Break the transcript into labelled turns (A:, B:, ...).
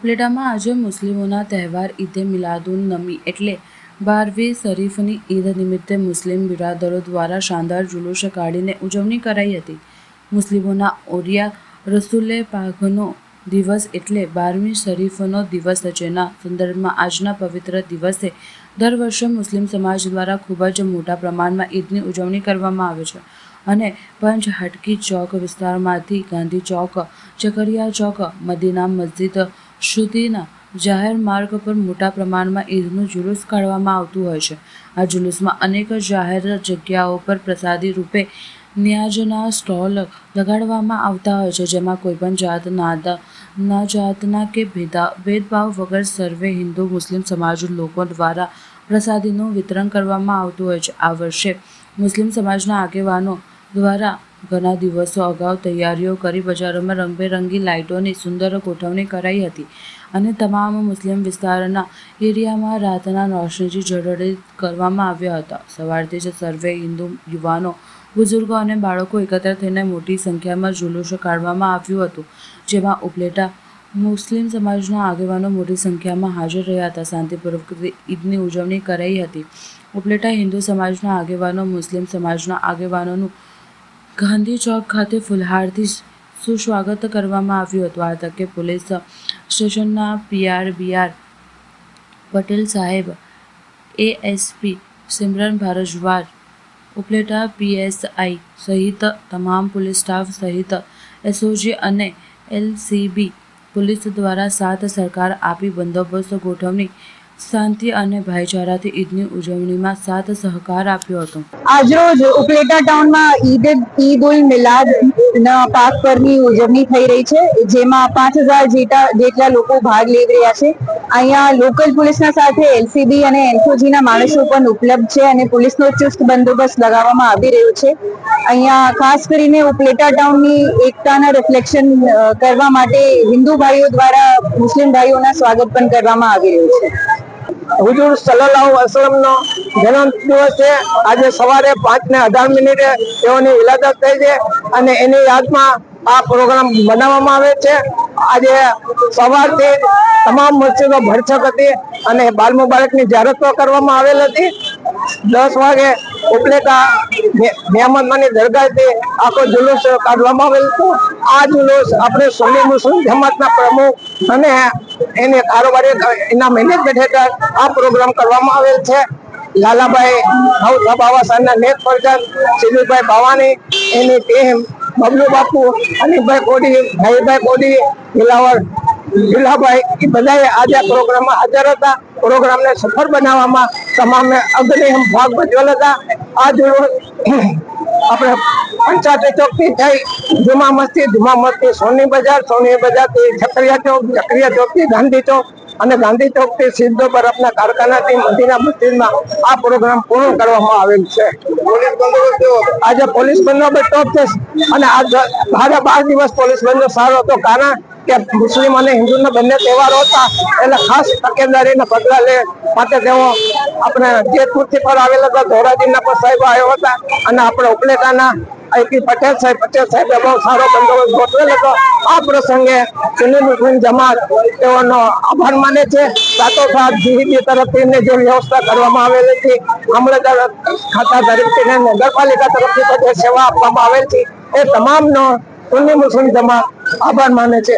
A: ઉપલેટામાં આજે મુસ્લિમોના તહેવાર ઈદે મિલાદુન નમી એટલે બારવી શરીફની ઈદ નિમિત્તે મુસ્લિમ બિરાદરો દ્વારા શાનદાર જુલુસ કાઢીને ઉજવણી કરાઈ હતી. મુસ્લિમોના ઓરિયા રસુલે પાઘનો દિવસ એટલે બારમી શરીફનો દિવસ જેના સંદર્ભમાં આજના પવિત્ર દિવસે દર વર્ષે મુસ્લિમ સમાજ દ્વારા ખૂબ જ મોટા પ્રમાણમાં ઈદની ઉજવણી કરવામાં આવે છે. અને પંચ હાટકી ચોક વિસ્તારમાંથી ગાંધી ચોક, ચકરિયા ચોક, મદીના મસ્જિદ સુધીના જાહેર માર્ગ પર મોટા પ્રમાણમાં ઈદનું જુલુસ કાઢવામાં આવતું હોય છે. આ જુલુસમાં અનેક જાહેર જગ્યાઓ પર પ્રસાદી રૂપે ન્યાજના સ્ટોલ લગાડવામાં આવતા હોય છે, જેમાં કોઈપણ જાત, નાદા ના જાતના કે ભેદા, ભેદભાવ વગર સર્વે હિન્દુ, મુસ્લિમ સમાજ લોકો દ્વારા પ્રસાદીનું વિતરણ કરવામાં આવતું હોય છે. આ વર્ષે મુસ્લિમ સમાજના આગેવાનો દ્વારા ઘણા દિવસો અગાઉ તૈયારીઓ કરી બજારોમાં રંગબેરંગી લાઇટોની સુંદર ગોઠવણી કરાઈ હતી અને તમામ મુસ્લિમ વિસ્તારના એરિયામાં રાતના રોશનીથી જડડી કરવામાં આવ્યા હતા. સવારથી જ સર્વે હિન્દુ યુવાનો, બુઝુર્ગો અને બાળકો એકત્ર થઈને મોટી સંખ્યામાં જુલુસો કાઢવામાં આવ્યું હતું, જેમાં ઉપલેટા મુસ્લિમ સમાજના આગેવાનો મોટી સંખ્યામાં હાજર રહ્યા હતા. શાંતિપૂર્વક ઈદની ઉજવણી કરાઈ હતી. ઉપલેટા હિન્દુ સમાજના આગેવાનો, મુસ્લિમ સમાજના આગેવાનોનું ગાંધી ચોક ખાતે ફુલહારથી સુસ્વાગત કરવામાં આવ્યું હતું. આ તકે પોલીસ સ્ટેશનના પીઆર બીઆર પટેલ સાહેબ, એએસપી સિમરન ભારજવાર, ઉપલેટા પીએસઆઈ સહિત તમામ પોલીસ સ્ટાફ સહિત એસઓજી અને એલસીબી પોલીસ દ્વારા સાત સરકાર આપી બંદોબસ્ત ગોઠવણી શાંતિ અને ભાઈચારાથી ઈદની ઉજવણીમાં સાથ સહકાર આપ્યો હતો.
B: આજરોજ ઉપલેટા ટાઉનમાં ઈદ ઈદ ઉલ મિલાદ ના પાક પરની ઉજવણી થઈ રહી છે, જેમાં પાંચ હજાર જેટલા જેટલા લોકો ભાગ લઈ રહ્યા છે. અહીંયા લોકલ પોલીસના સાથે એલસીબી અને એનફોજીના માણસો પણ ઉપલબ્ધ છે અને પોલીસનો ચુસ્ત બંદોબસ્ત લગાવવામાં આવી રહ્યો છે. અહીંયા ખાસ કરીને ઉપલેટા ટાઉનની એકતાના રિફ્લેક્શન કરવા માટે હિન્દુ ભાઈઓ દ્વારા મુસ્લિમ ભાઈઓના સ્વાગત પણ કરવામાં આવી રહ્યું છે.
C: હુજુર સલ્લલ્લાહુ અલૈહિ વસલ્લમનો જન્મ દિવસ છે. આજે સવારે પાંચ ને અઢાર મિનિટે તેઓની વિલાદત થઈ છે અને એની યાદમાં આ પ્રોગ્રામ બનાવવામાં આવે છે. આજે સવારથી તમામ મસ્જિદો ભરછક હતી અને બાલ મુબારકની જાહેરાત કરવામાં આવેલ હતી. દસ વાગે ઉપલેટા નિયામતમાંની દરગાહથી આખો જુલુસ કાઢવામાં આવેલ હતો. આ જુલુસ આપણે સોની મુસ્લિમ જમાતના પ્રમુખ અને એની કારોબારી એના મેનેજમેન્ટ હેઠળ આ પ્રોગ્રામ કરવામાં આવેલ છે. લાલાભાઈ નવસા બાવા સાહેબના નેત પરજન સિદ્ધુભાઈ બાવાની એની ટીમ, બબલુ બાપુ, અનિલભાઈ કોડી ભાઈભાઈ કોડી દિલાવર દિલાભાઈ એ બધાએ આજે પ્રોગ્રામમાં હાજર હતા. પ્રોગ્રામને સફળ બનાવવામાં તમામે અગ્રણી ભાગ ભજવેલ હતા. આ જુલુસ આપણે પંચાયત ચોકથી થઈ જુમા મસ્જિદ જુમા મસ્જિદ સોની બજાર સોની બજારથી ચકરિયા ચોક ચકરિયા ચોકથી ગાંધી ચોક અને ગાંધી ચોકથી સીધો બરફના કારખાનાથી મદીના મસ્જિદમાં આ પ્રોગ્રામ પૂર્ણ કરવામાં આવેલ છે. આજે પોલીસ બંદોબસ્ત ટોપ છે અને આ બારે બાર દિવસ પોલીસ બંદોબસ્ત સારો હતો. કારણ કે મુસ્લિમ અને હિન્દુના બંને તહેવારો હતા. એટલે ખાસ તકેદારીના પગલા લે માટે તેઓ આપણે જેતપુરથી પર આવેલા હતા. ધોરાજીના પર સાહેબ આવ્યા હતા. અને આપણે ઉપલેટાના આઈપી પટેલ સાહેબ, પટેલ સાહેબે બહુ સારો બંદોબસ્ત ગોઠવેલ હતો. આ પ્રસંગે સુનિલ મુસ્લિમ જમાત તેઓનો આભાર માને છે. સાથોસાથ જીહીબી તરફથી એમને જે વ્યવસ્થા કરવામાં આવેલી હતી અમરેદાર ખાતા તરફથી નગરપાલિકા તરફથી જે સેવા આપવામાં આવેલ છે, એ તમામનો સુન્ની મુસ્લિમ જમાત આભાર માને છે.